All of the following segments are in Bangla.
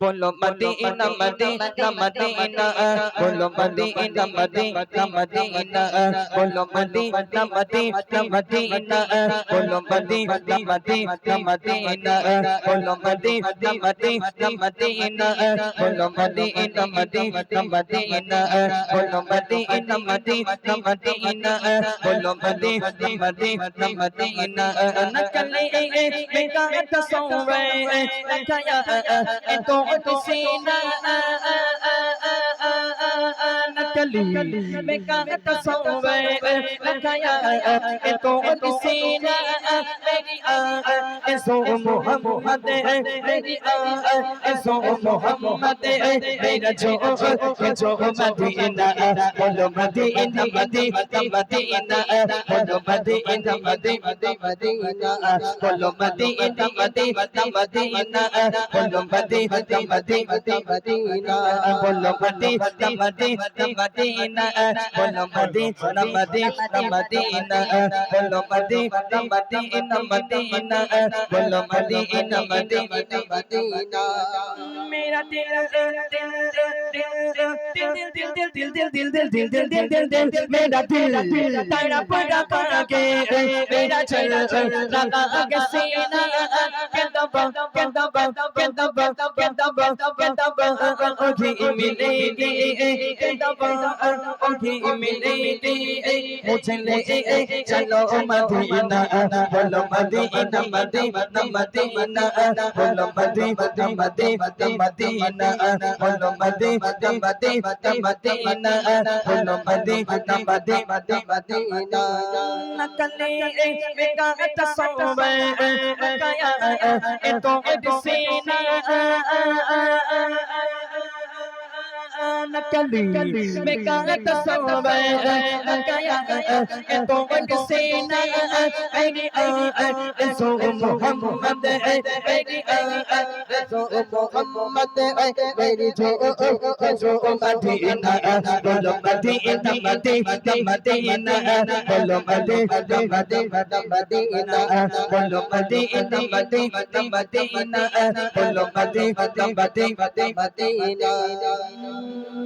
বলো মদিনা মদিনা মদিনা বলো মদিনা মদিনা মদিনা বলো মদিনা মদিনা মদিনা বলো মদিনা মদিনা মদিনা বলো মদিনা মদিনা মদিনা বলো মদিনা মদিনা মদিনা বলো মদিনা মদিনা মদিনা বলো মদিনা মদিনা মদিনা নকলে বেকার তসওয়ে নকয়া এতো حب حسین तो किसीना नकली मेरा तस्वीर नकाया तो किसीना मेरी ऐसो मोहम्मद मेरी ऐसो मोहम्मद मेरा जो जो मदीना बोलो मदीना मदीना मदीना बोलो मदीना मदीना मदीना बोलो मदीना मदीना मदीना बोलो मदीना मदीना मदीना बोलो मदीना मदीना मदीना बोलो मदीना मदीना मदीना बोलो मदीना मदीना मदीना बोलो मदीना मदीना मदीना मेरा दिल दिल दिल दिल दिल दिल दिल दिल दिल दिल दिल दिल दिल दिल दिल दिल मेरा दिल तड़प रखा के मेरा चल लगा के सीना মুছলে চলো মদিনা বলো মদিনা মদিনা মদিনা বলো মদিনা মদিনা মদিনা বলো মদিনা মদিনা মদিনা বলো মদিনা মদিনা মদিনা নকলে মেকা تصور এত এত সিনা नकली मेरा तस्वीर नकाया तो सीना नकली मेरा तस्वीर नकाया तो सीना मेरी ऐसो मोहम्मद मेरी ऐसो मोहम्मद मेरी जो जो मदीना बोलो मदीना मदीना मदीना बोलो मदीना मदीना मदीना बोलो मदीना मदीना मदीना बोलो मदीना मदीना मदीना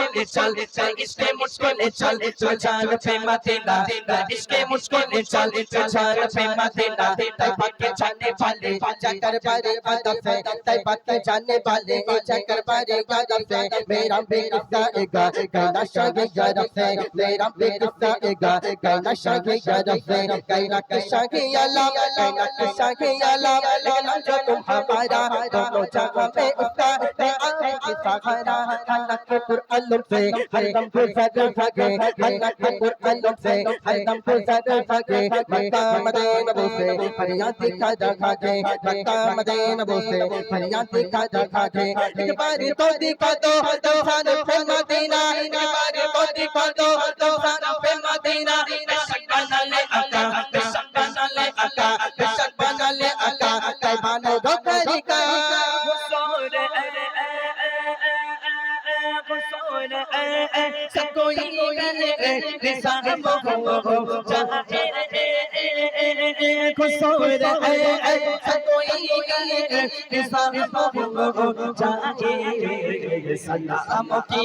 मुस्कुन चल चल, इसके मुस्कुन चल चल जान पे मदीना इसके मुस्कुन चल चल जान पे मदीना तैयबा के जाने वाले चक्कर परे बदफ तैयबा के जाने वाले चक्कर परे बदफ मेरा भी गाएगा गाना शागे गरफ मेरा भी गाएगा गाना शागे गरफ गाना के शागे अला गाना के शागे अला गाना जो तुम हमारा दोनों जगह पे उसका है आगे की सहारा खाना के कुरान लुट से हरदम फुल सदा फगे मन्नत मंगुर अलुट से हरदम फुल सदा फगे मक्का मदीना बोसे फरियाती का जखा के मक्का मदीना बोसे फरियाती का जखा के एक बार तो दिखा दो तो खान फे मदीना एक बार तो दिखा दो तो खान फे मदीना सको खुशोर सको सलाम की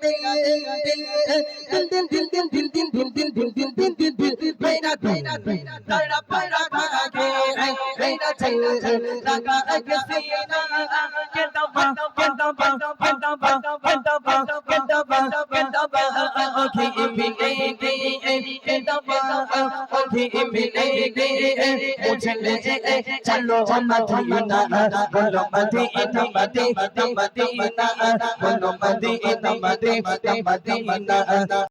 Okay, ছেলে চলো মদিনা বলো Medina Medina Medina Medina Medina Medina